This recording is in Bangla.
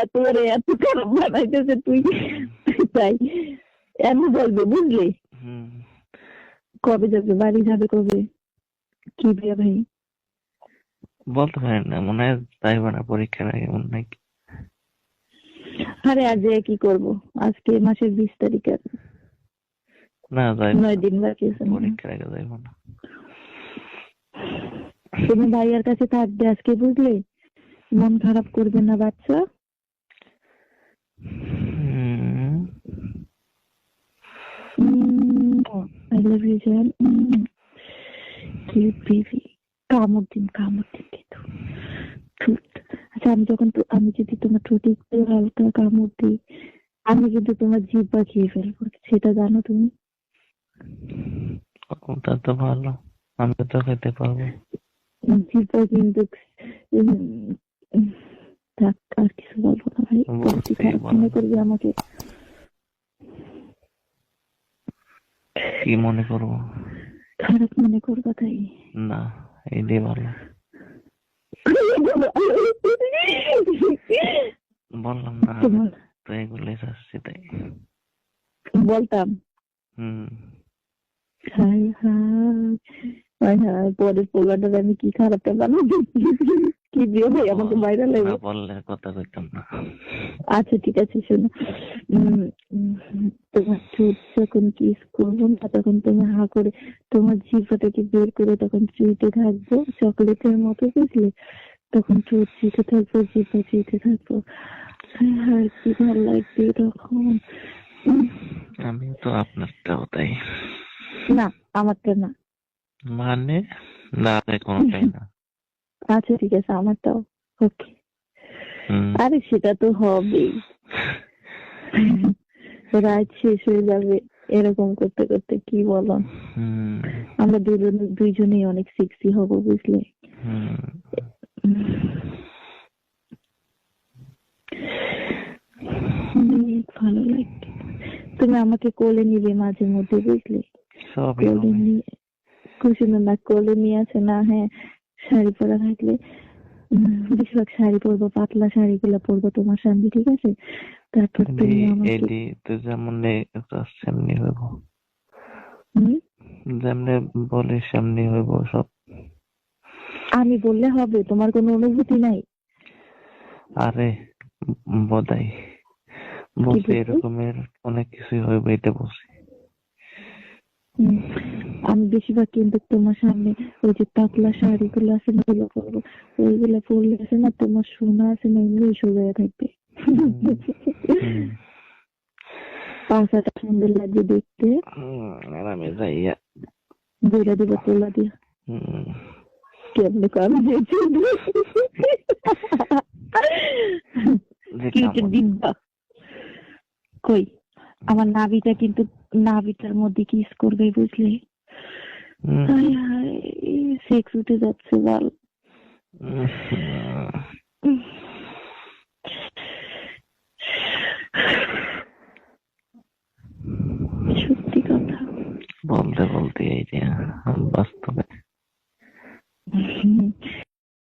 আল্লাহ তোরে এত খারাপ বানাইতেছে তুই তাই এমন বলবে বুঝলি কবে যাবে বাড়ি যাবে কবে কি বিয়ে ভাই বলতে পারি না মনে হয় যাইব না পরীক্ষার আগে মনে হয়। আরে আজ কি করব আজকে মাসের বিশ তারিখ আর না যাইব নয় দিন বাকি আছে। পরীক্ষার আগে যাইব না তুমি ভাইয়ার কাছে থাকবে আজকে বুঝলে মন খারাপ করবে না বাচ্চা আই লাভ ইউ জান বেবি কামড় দিন কামড় দিন কিন্তু আচ্ছা আমি যখন আমি যদি তোমার ঠোঁটে একটু হালকা কামড় দিই আমি কিন্তু তোমার জিব্বা খেয়ে ফেলব। সেটা জানো তুমি? ওটা তো ভালো আমি তো খেতে পারব। জিব্বা কিন্তু থাক আর কিছু বলব না ভাই। মনে করবি আমাকে কি মনে করব? খারাপ মনে করবা তাই। না ভালো। বললাম না তো এগুলোই চাচ্ছি তাই। বলতাম। হুম। হাই হাই পরের পোলাটার আমি কি খারাপটা বানাবো? কি ভাই আমাকে বাইরে না বললে কথা কইতাম না। আচ্ছা ঠিক আছে শোনো। তোমার ঠোঁট যখন কিস করব না তখন তুমি হা করে তোমার জিভাটাকে বের করে তখন চুইতে থাকব চকলেটের মতো বুঝলে? তখন ঠোঁট চুইতে থাকব জিভা চুইতে থাকব। হায় কি ভালো লাগবে তখন। আমিও তো আপনারটাও তাই। না আমারটা না। মানে? না কোনোটাই না। আচ্ছা ঠিক আছে আমারটাও। ওকে আরে সেটা তো হবেই। রাত শেষ হয়ে যাবে এরকম করতে করতে কি বলো? আমরা দুজন দুইজনেই অনেক সেক্সি হব বুঝলে? অনেক ভালো লাগবে তুমি আমাকে কোলে নিবে মাঝে মধ্যে বুঝলে? কোলে নিয়ে খুশি না না কোলে নিয়ে আছে না হ্যাঁ। শাড়ি পরা থাকলে বেশিরভাগ শাড়ি পরবো পাতলা শাড়ি শাড়িগুলো পরবো তোমার সামনে ঠিক আছে? তারপর তুমি আমাকে এডি তো যেমন সেমনি হইব। হুম? যেমনি বলে সেমনি হইব সব। আমি বললে হবে তোমার কোনো অনুভূতি নাই? আরে বদাই। বলছো? এরকমের অনেক কিছুই হইবে এটা বলছি। হুম, আমি বেশিরভাগ কিন্তু তোমার সামনে ওই যে পাতলা শাড়িগুলো আছে না ওগুলো পরবো। ওইগুলো পরলে আছে না তোমার সোনা আছে না এমনি সোজা থাকবে। পাশাটা সুন্দর লাগবে দেখতে। হুম, আর আমি যাইয়া বইলা দিবা তোলা দিয়া। কেমনে কাম দিয়েছি কামড়- দিব্বা কই? আমার নাভিটা কিন্তু নাভিটার মধ্যে কিস করবে বুঝলি? হায় সেক্স উঠে যাচ্ছে বাল। সত্যি কথা। বলতে বলতে এই যে বাস্তবে